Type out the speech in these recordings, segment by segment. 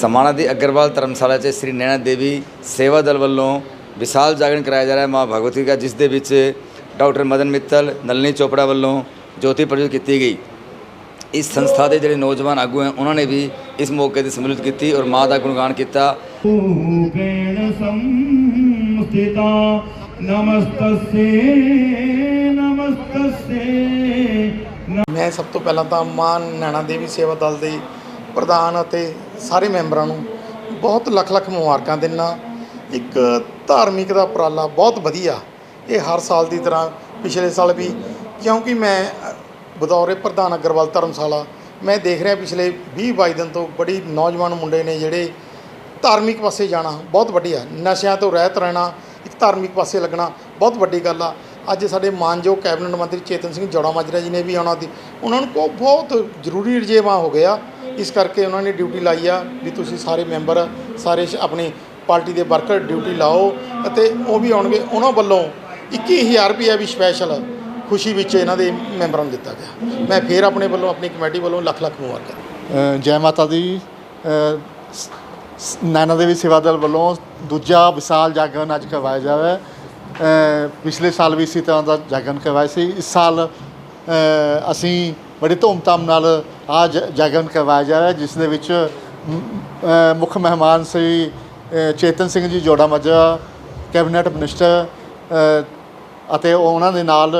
ਸਮਾਣਾ ਦੀ ਅਗਰਵਾਲ ਧਰਮਸ਼ਾਲਾ 'ਚ ਸ੍ਰੀ ਨੈਣਾ ਦੇਵੀ ਸੇਵਾ ਦਲ ਵੱਲੋਂ ਵਿਸ਼ਾਲ ਜਾਗਰਣ ਕਰਾਇਆ ਜਾ ਰਿਹਾ ਹੈ। ਮਾਂ ਭਗਵਤੀ ਦਾ ਜਿਸ ਦੇ ਵਿੱਚ ਡਾਕਟਰ ਮਦਨ ਮਿੱਤਲ ਨਲਨੀ ਚੋਪੜਾ ਵੱਲੋਂ ਜੋਤੀ ਪ੍ਰਜੋਤ ਕੀਤੀ ਗਈ। ਇਸ ਸੰਸਥਾ ਦੇ ਜਿਹੜੇ ਨੌਜਵਾਨ ਆਗੂ ਹਨ ਉਹਨਾਂ ਨੇ ਵੀ ਇਸ ਮੌਕੇ ਤੇ ਸਮਿਲਿਤ ਕੀਤੀ ਔਰ ਮਾਂ ਦਾ ਗੁਣਗਾਨ ਕੀਤਾ। ਮੈਂ ਸਭ ਤੋਂ ਪਹਿਲਾਂ ਤਾਂ ਮਾਂ ਨੈਣਾ ਦੇਵੀ ਸੇਵਾ ਦਲ ਦੇ ਪ੍ਰਧਾਨ ਅਤੇ ਸਾਰੇ ਮੈਂਬਰਾਂ ਨੂੰ ਬਹੁਤ ਲੱਖ ਲੱਖ ਮੁਬਾਰਕਾਂ ਦਿੰਦਾ ਇੱਕ ਧਾਰਮਿਕ ਦਾ ਉਪਰਾਲਾ ਬਹੁਤ ਵਧੀਆ। ਇਹ ਹਰ ਸਾਲ ਦੀ ਤਰ੍ਹਾਂ ਪਿਛਲੇ ਸਾਲ ਵੀ ਕਿਉਂਕਿ ਮੈਂ ਅ, ਪ੍ਰਧਾਨ ਅਗਰਵਾਲ ਧਰਮਸ਼ਾਲਾ ਮੈਂ ਦੇਖ ਰਿਹਾ ਪਿਛਲੇ 20 22 ਦਿਨ ਤੋਂ ਬੜੀ ਨੌਜਵਾਨ ਮੁੰਡੇ ਨੇ ਜਿਹੜੇ ਧਾਰਮਿਕ ਪਾਸੇ ਜਾਣਾ ਬਹੁਤ ਵਧੀਆ। ਨਸ਼ਿਆਂ ਤੋਂ ਰਹਿਤ ਰਹਿਣਾ ਇੱਕ ਧਾਰਮਿਕ ਪਾਸੇ ਲੱਗਣਾ ਬਹੁਤ ਵੱਡੀ ਗੱਲ ਆ। ਅੱਜ ਸਾਡੇ ਮਾਨਯੋਗ ਕੈਬਨਿਟ ਮੰਤਰੀ ਚੇਤਨ ਸਿੰਘ ਜੋੜਾ ਮਾਜਰਾ ਜੀ ਨੇ ਵੀ ਆਉਣਾ ਦੀ ਉਹਨਾਂ ਨੂੰ ਕੋ ਬਹੁਤ ਜ਼ਰੂਰੀ ਰਜੇਵਾ ਹੋ ਗਿਆ ਇਸ ਕਰਕੇ ਉਹਨਾਂ ਨੇ ਡਿਊਟੀ ਲਾਈ ਆ ਵੀ ਤੁਸੀਂ ਸਾਰੇ ਮੈਂਬਰ ਸਾਰੇ ਸ਼- ਆਪਣੀ ਪਾਰਟੀ ਦੇ ਵਰਕਰ ਡਿਊਟੀ ਲਾਓ ਅਤੇ ਉਹ ਵੀ ਆਉਣਗੇ ਉਹਨਾਂ ਵੱਲੋਂ 21000 ਰੁਪਏ ਵੀ ਸਪੈਸ਼ਲ ਖੁਸ਼ੀ ਵਿੱਚ ਇਹਨਾਂ ਦੇ ਮੈਂਬਰਾਂ ਨੂੰ ਦਿੱਤਾ ਗਿਆ। ਮੈਂ ਫੇਰ ਆਪਣੇ ਵੱਲੋਂ ਆਪਣੀ ਕਮੇਟੀ ਵੱਲੋਂ ਲੱਖ ਲੱਖ ਮੁਬਾਰਕਾਂ ਜੈ ਮਾਤਾ ਦੀ ਅ, ਸ- ਸ- ਦੇਵੀ ਸੇਵਾ ਦਲ ਵੱਲੋਂ ਦੂਜਾ ਵਿਸ਼ਾਲ ਜਾਗਰਣ ਅੱਜ ਕਰਵਾਇਆ ਜਾਵੇ ਪਿਛਲੇ ਸਾਲ ਵੀ ਇਸੇ ਤਰ੍ਹਾਂ ਦਾ ਜਾਗਰਣ ਕਰਵਾਇਆ ਸੀ। ਇਸ ਸਾਲ ਅਸੀਂ ਬੜੀ ਧੂਮਧਾਮ ਨਾਲ ਆ ਜਾਗਰਣ ਕਰਵਾਇਆ ਜਾ ਰਿਹਾ ਜਿਸ ਦੇ ਵਿੱਚ ਮੁੱਖ ਮਹਿਮਾਨ ਸ੍ਰੀ ਚੇਤਨ ਸਿੰਘ ਜੀ ਜੋੜਾ ਮੱਜਾ ਕੈਬਨਿਟ ਮਿਨਿਸਟਰ ਅਤੇ ਉਹਨਾਂ ਦੇ ਨਾਲ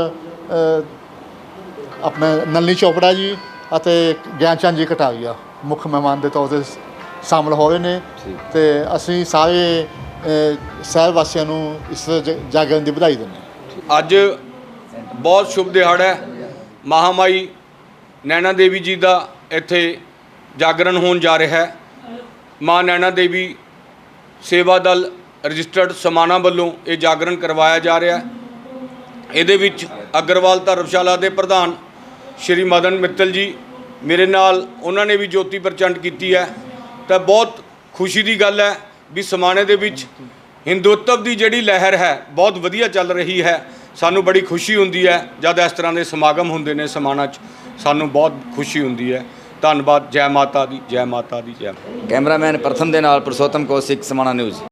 ਆਪਣੇ ਨਲਨੀ ਚੋਪੜਾ ਜੀ ਅਤੇ ਗਿਆਨਚੰਦ ਜੀ ਕਟਾਰੀਆ ਮੁੱਖ ਮਹਿਮਾਨ ਦੇ ਤੌਰ ਤੇ ਸ਼ਾਮਲ ਹੋਏ ਨੇ। ਤੇ ਅਸੀਂ ਸਾਰੇ ਅ, ਸ਼ਹਿਰ ਵਾਸੀਆਂ ਨੂੰ ਇਸ ਜਾਗਰਣ ਦੀ ਵਧਾਈ ਦਿੰਦੇ ਹਾਂ। ਅੱਜ ਬਹੁਤ ਸ਼ੁਭ ਦਿਹਾੜਾ ਹੈ। ਮਹਾਮਾਈ ਨੈਣਾ ਦੇਵੀ ਜੀ ਦਾ ਇੱਥੇ ਜਾਗਰਣ ਹੋਣ ਜਾ ਰਿਹਾ ਹੈ। ਮਾਂ ਨੈਣਾ ਦੇਵੀ ਸੇਵਾ ਦਲ ਰਜਿਸਟਰਡ ਸਮਾਣਾ ਵੱਲੋਂ ਇਹ ਜਾਗਰਣ ਕਰਵਾਇਆ ਜਾ ਰਿਹਾ ਹੈ। ਇਹਦੇ ਵਿੱਚ ਅਗਰਵਾਲ ਧਰਮਸ਼ਾਲਾ ਦੇ ਪ੍ਰਧਾਨ ਸ਼੍ਰੀ ਮਦਨ ਮਿੱਤਲ ਜੀ ਮੇਰੇ ਨਾਲ ਉਹਨਾਂ ਨੇ ਵੀ ਜੋਤੀ ਪ੍ਰਚੰਡ ਕੀਤੀ ਹੈ। ਤਾਂ ਬਹੁਤ ਖੁਸ਼ੀ ਦੀ ਗੱਲ ਹੈ ਵੀ ਸਮਾਣੇ ਦੇ ਵਿੱਚ ਹਿੰਦੂਤਵ ਦੀ ਜਿਹੜੀ ਲਹਿਰ ਹੈ, ਬਹੁਤ ਵਧੀਆ ਚੱਲ ਰਹੀ ਹੈ। ਸਾਨੂੰ ਬੜੀ ਖੁਸ਼ੀ ਹੁੰਦੀ ਹੈ ਜਦ ਇਸ ਤਰ੍ਹਾਂ ਦੇ ਸਮਾਗਮ ਹੁੰਦੇ ਨੇ ਸਮਾਣਾ 'ਚ। ਸਾਨੂੰ ਬਹੁਤ ਖੁਸ਼ੀ ਹੁੰਦੀ ਹੈ। ਧੰਨਵਾਦ, ਜੈ ਮਾਤਾ ਦੀ, ਜੈ ਮਾਤਾ ਦੀ, ਜੈ ਕੈਮਰਾਮੈਨ ਪ੍ਰਥਮ ਦੇ ਨਾਲ ਪੁਰਸ਼ੋਤਮ ਕੌਸ਼ਿਕ ਸਮਾਣਾ ਨਿਊਜ਼।